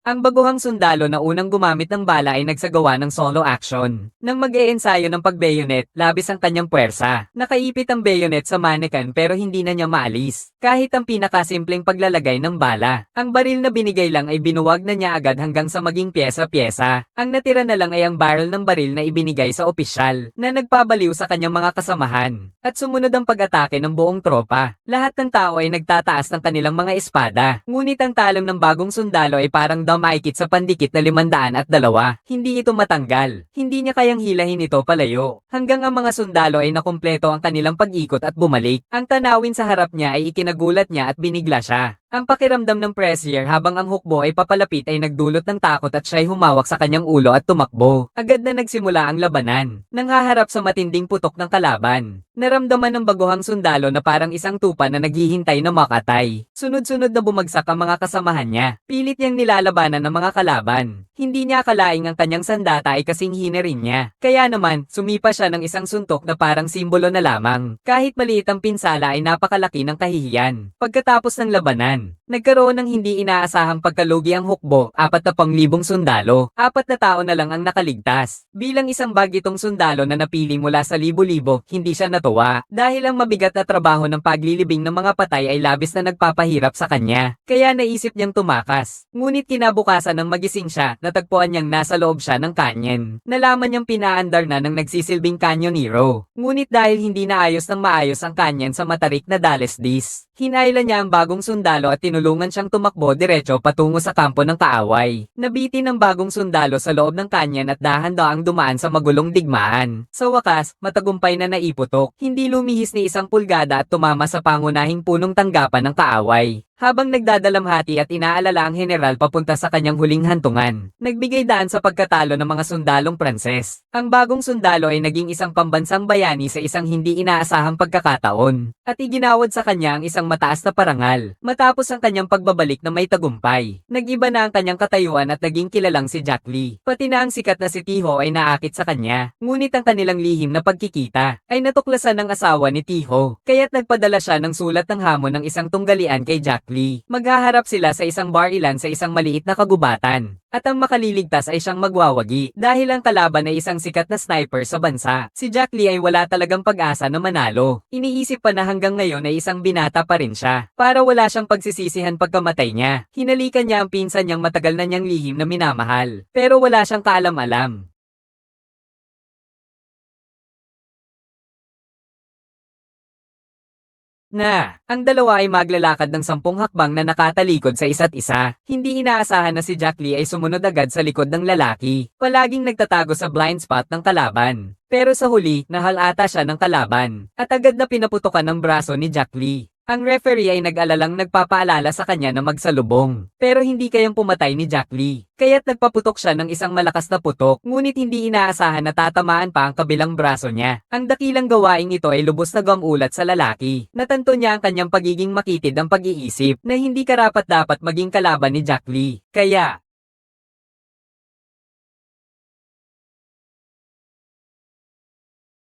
Ang baguhang sundalo na unang gumamit ng bala ay nagsagawa ng solo action. Nang mag-e-ensayo ng pagbayonet, labis ang kanyang puwersa. Nakaipit ang bayonet sa mannequin pero hindi na niya maalis. Kahit ang pinakasimpleng paglalagay ng bala. Ang baril na binigay lang ay binuwag na niya agad hanggang sa maging pyesa-pyesa. Ang natira na lang ay ang barrel ng baril na ibinigay sa opisyal na nagpabaliw sa kanyang mga kasamahan. At sumunod ang pag-atake ng buong tropa. Lahat ng tao ay nagtataas ng kanilang mga espada. Ngunit ang talam ng bagong sundalo ay parang daw maikit sa pandikit na limandaan at dalawa. Hindi ito matanggal. Hindi niya kayang hilahin ito palayo. Hanggang ang mga sundalo ay nakumpleto ang kanilang pag-ikot at bumalik. Ang tanawin sa harap niya ay ikinagulat niya at binigla siya. Ang pakiramdam ng pressure habang ang hukbo ay papalapit ay nagdulot ng takot at siya'y humawak sa kanyang ulo at tumakbo. Agad na nagsimula ang labanan. Nang haharap sa matinding putok ng kalaban. Naramdaman ng baguhang sundalo na parang isang tupa na naghihintay na makatay. Sunod-sunod na bumagsak ang mga kasamahan niya. Pilit niyang nilalabanan ng mga kalaban. Hindi niya akalaing ang kanyang sandata ay kasing hina rin niya. Kaya naman, sumipa siya ng isang suntok na parang simbolo na lamang. Kahit maliit ang pinsala ay napakalaki ng kahihiyan. Pagkatapos ng labanan, nagkaroon ng hindi inaasahang pagkalugi ang hukbo, apat na panglibong sundalo. Apat na tao na lang ang nakaligtas. Bilang isang bagitong sundalo na napili mula sa libo-libo, hindi siya natuwa. Dahil ang mabigat na trabaho ng paglilibing ng mga patay ay labis na nagpapahirap sa kanya. Kaya naisip niyang tumakas. Ngunit kinabukasan ng magising siya, natagpuan niyang nasa loob siya ng kanyen. Nalaman niyang pinaandar na ng nagsisilbing kanyonero. Ngunit dahil hindi naayos ng maayos ang kanyen sa matarik na Dalles Dis, hinailan niya ang bagong sundalo at tinulungan siyang tumakbo diretso patungo sa kampo ng kaaway. Nabitin ng bagong sundalo sa loob ng kanyen at dahan-daang dumaan sa magulong digmaan. Sa wakas, matagumpay na naiputok. Hindi lumihis ni isang pulgada at tumama sa pangunahing punong tanggapan ng kaaway. Habang nagdadalamhati at inaalala ang general papunta sa kanyang huling hantungan, nagbigay daan sa pagkatalo ng mga sundalong Pranses. Ang bagong sundalo ay naging isang pambansang bayani sa isang hindi inaasahang pagkakataon, at iginawad sa kanya ang isang mataas na parangal. Matapos ang kanyang pagbabalik na may tagumpay, nag-iba na ang kanyang katayuan at naging kilalang si Jack Lee. Pati na ang sikat na si Tiho ay naakit sa kanya, ngunit ang kanilang lihim na pagkikita ay natuklasan ng asawa ni Tiho, kaya't nagpadala siya ng sulat ng hamon ng isang tunggalian kay Jack Lee. Maghaharap sila sa isang bar ilan sa isang maliit na kagubatan. At ang makaliligtas ay siyang magwawagi dahil ang kalaban ay isang sikat na sniper sa bansa. Si Jack Lee ay wala talagang pag-asa na manalo. Iniisip pa na hanggang ngayon ay isang binata pa rin siya. Para wala siyang pagsisisihan pagkamatay niya. Hinalikan niya ang pinsan niyang matagal na niyang lihim na minamahal. Pero wala siyang kaalam-alam. Na, ang dalawa ay maglalakad ng sampung hakbang na nakatalikod sa isa't isa. Hindi inaasahan na si Jack Lee ay sumunod agad sa likod ng lalaki. Palaging nagtatago sa blind spot ng kalaban. Pero sa huli, nahalata siya ng kalaban. At agad na pinaputokan ng braso ni Jack Lee. Ang referee ay nag-alalang nagpapaalala sa kanya na magsalubong. Pero hindi kayang pumatay ni Jack Lee. Kaya't nagpaputok siya ng isang malakas na putok, ngunit hindi inaasahan na tatamaan pa ang kabilang braso niya. Ang dakilang gawaing ito ay lubos na gamulat sa lalaki. Natanto niya ang kanyang pagiging makitid ang pag-iisip na hindi karapat dapat maging kalaban ni Jack Lee. Kaya,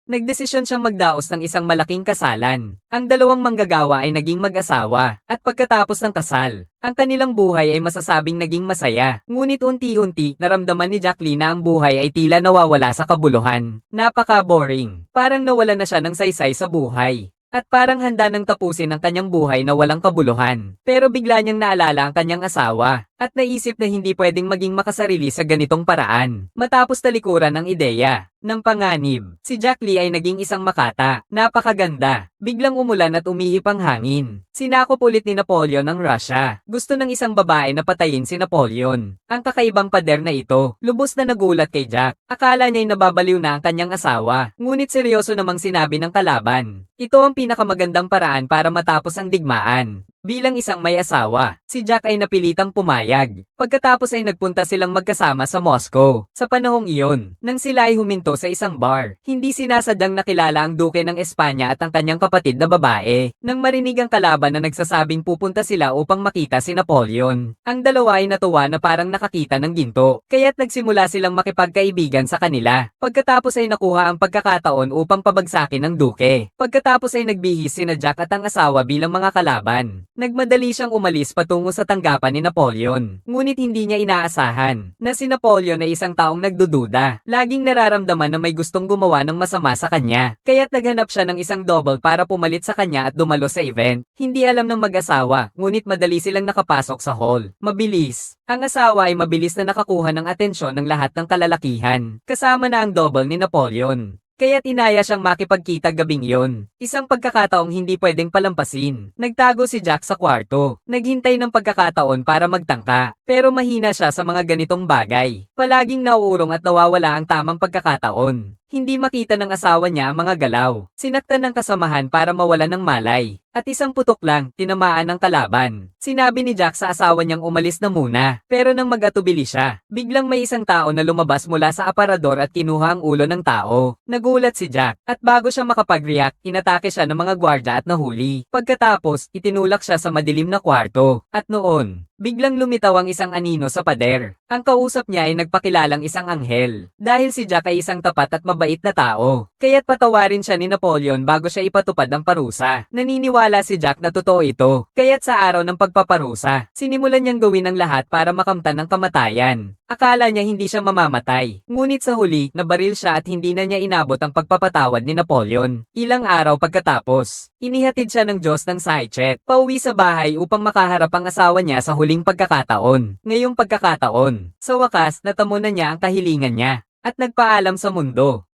Nagdesisyon siyang magdaos ng isang malaking kasalan. Ang dalawang manggagawa ay naging mag-asawa, at pagkatapos ng kasal, ang kanilang buhay ay masasabing naging masaya. Ngunit unti-unti, naramdaman ni Jack Lee na ang buhay ay tila nawawala sa kabuluhan. Napaka-boring. Parang nawala na siya ng saysay sa buhay. At parang handa nang tapusin ang kanyang buhay na walang kabuluhan. Pero bigla niyang naalala ang kanyang asawa, at naisip na hindi pwedeng maging makasarili sa ganitong paraan. Matapos talikuran ang ideya ng panganib, si Jack Lee ay naging isang makata, napakaganda. Biglang umulan at umihip ang hangin. Sinakop ulit ni Napoleon ang Russia. Gusto ng isang babae na patayin si Napoleon. Ang kakaibang pader na ito, lubos na nagulat kay Jack. Akala niya'y nababaliw na ang kanyang asawa. Ngunit seryoso namang sinabi ng kalaban. Ito ang pinakamagandang paraan para matapos ang digmaan. Bilang isang may asawa, si Jack ay napilitang pumayag. Pagkatapos ay nagpunta silang magkasama sa Moscow. Sa panahong iyon, nang sila ay huminto sa isang bar, hindi sinasadyang nakilala ang duke ng Espanya at ang kanyang kapatid na babae. Nang marinig ang kalaban na nagsasabing pupunta sila upang makita si Napoleon, ang dalawa ay natuwa na parang nakakita ng ginto, kaya't nagsimula silang makipagkaibigan sa kanila. Pagkatapos ay nakuha ang pagkakataon upang pabagsakin ng duke. Pagkatapos ay nagbihis sina Jack at ang asawa bilang mga kalaban. Nagmadali siyang umalis patungo sa tanggapan ni Napoleon. Ngunit Ngunit hindi niya inaasahan na si Napoleon ay isang taong nagdududa. Laging nararamdaman na may gustong gumawa ng masama sa kanya. Kaya't naghanap siya ng isang double para pumalit sa kanya at dumalo sa event. Hindi alam ng mag-asawa, ngunit madali silang nakapasok sa hall. Mabilis. Ang asawa ay mabilis na nakakuha ng atensyon ng lahat ng kalalakihan. Kasama na ang double ni Napoleon. Kaya tinaya siyang makipagkita gabing yon. Isang pagkakataong hindi pwedeng palampasin. Nagtago si Jack sa kwarto. Naghintay ng pagkakataon para magtangka. Pero mahina siya sa mga ganitong bagay. Palaging nauurong at nawawala ang tamang pagkakataon. Hindi makita ng asawa niya mga galaw. Sinaktan ng kasamahan para mawala ng malay. At isang putok lang, tinamaan ng kalaban. Sinabi ni Jack sa asawa niyang umalis na muna. Pero nang mag-atubili siya, biglang may isang tao na lumabas mula sa aparador at kinuha ang ulo ng tao. Nagulat si Jack. At bago siya makapag-react, inatake siya ng mga gwardya at nahuli. Pagkatapos, itinulak siya sa madilim na kwarto. At noon, Biglang lumitaw ang isang anino sa pader. Ang kausap niya ay nagpakilalang isang anghel. Dahil si Jack ay isang tapat at mabait na tao. Kaya't patawarin siya ni Napoleon bago siya ipatupad ang parusa. Naniniwala si Jack na totoo ito. Kaya't sa araw ng pagpaparusa, sinimulan niyang gawin ang lahat para makamtan ng kamatayan. Akala niya hindi siya mamamatay. Ngunit sa huli, nabaril siya at hindi na niya inabot ang pagpapatawad ni Napoleon. Ilang araw pagkatapos, inihatid siya ng Diyos ng Saichet. Pauwi sa bahay upang makaharap ang asawa niya sa huling pagkakataon. Ngayong pagkakataon, sa wakas natamo na niya ang kahilingan niya at nagpaalam sa mundo.